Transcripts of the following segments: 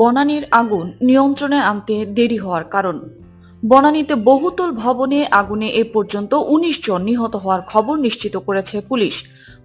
বনানীর আগুন নিয়ন্ত্রণে আনতে দেরি হওয়ার কারণ। বনানীতে বহুতল ভবনে আগুনে এ পর্যন্ত উনিশ জন নিহত হওয়ার খবর নিশ্চিত করেছে পুলিশ।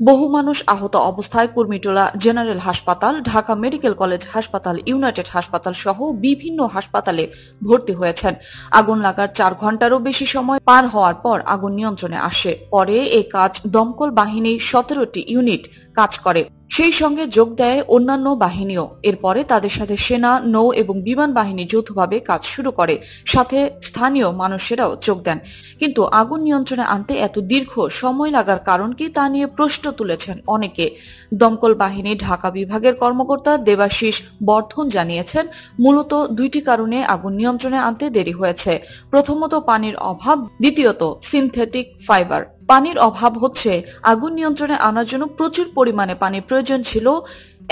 বহু মানুষ আহত অবস্থায় কুর্মিটোলা জেনারেল হাসপাতাল, ঢাকা মেডিকেল কলেজ হাসপাতাল, ইউনাইটেড হাসপাতাল সহ বিভিন্ন হাসপাতালে ভর্তি হয়েছেন। আগুন লাগার চার ঘন্টারও বেশি সময় পার হওয়ার পর আগুন নিয়ন্ত্রণে আসে। পরে এই কাজ দমকল বাহিনীর সতেরোটি ইউনিট কাজ করে। সেই সঙ্গে যোগ দেয় অন্যান্য বাহিনীও। এরপরে তাদের সাথে সেনা, নৌ এবং বিমান বাহিনী যৌথভাবে কাজ শুরু করে। সাথে স্থানীয় মানুষেরাও যোগ দেন। কিন্তু আগুন নিয়ন্ত্রণে আনতে এত দীর্ঘ সময় লাগার কারণ কি তা নিয়ে প্রশ্ন তুলেছেন অনেকে। দমকল বাহিনী, ঢাকা বিভাগের কর্মকর্তা দেবাশিস বর্ধন জানিয়েছেন, মূলত দুইটি কারণে আগুন নিয়ন্ত্রণে আনতে দেরি হয়েছে। প্রথমত পানির অভাব, দ্বিতীয়ত সিনথেটিক ফাইবার। পানির অভাব হচ্ছে। আগুন নিয়ন্ত্রণে আনার জন্য প্রচুর পরিমাণে পানির প্রয়োজন ছিল।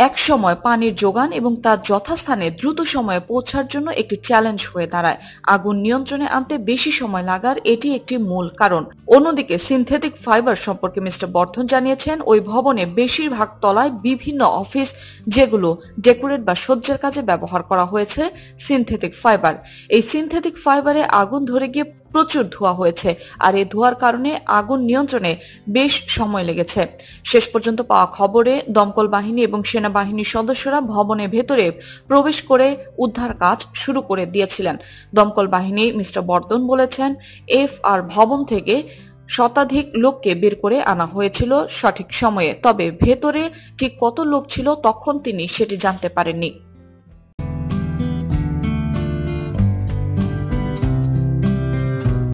এক সময় পানির যোগান এবং তার যথাস্থানে দ্রুত সময়ে পৌঁছার জন্য একটি চ্যালেঞ্জ হয়ে দাঁড়ায়। আগুন নিয়ন্ত্রণে আনতে বেশি সময় লাগার এটি একটি মূল কারণ। অন্যদিকে সিনথেটিক ফাইবার সম্পর্কে মিস্টার বর্ধন জানিয়েছেন, ওই ভবনে বেশিরভাগ তলায় বিভিন্ন অফিস যেগুলো ডেকোরেট বা সজ্জার কাজে ব্যবহার করা হয়েছে সিনথেটিক ফাইবার এই সিনথেটিক ফাইবারে আগুন ধরে গিয়ে প্রচুর ধোয়া হয়েছে, আর এই ধোয়ার কারণে আগুন নিয়ন্ত্রণে বেশ সময় লেগেছে। শেষ পর্যন্ত পাওয়া খবরে দমকল বাহিনী এবং সেনাবাহিনীর সদস্যরা ভবনের ভেতরে প্রবেশ করে উদ্ধার কাজ শুরু করে দিয়েছিলেন। দমকল বাহিনী মিস্টার বর্ধন বলেছেন, এফ আর ভবন থেকে শতাধিক লোককে বের করে আনা হয়েছিল সঠিক সময়ে, তবে ভেতরে ঠিক কত লোক ছিল তখন তিনি সেটি জানতে পারেননি।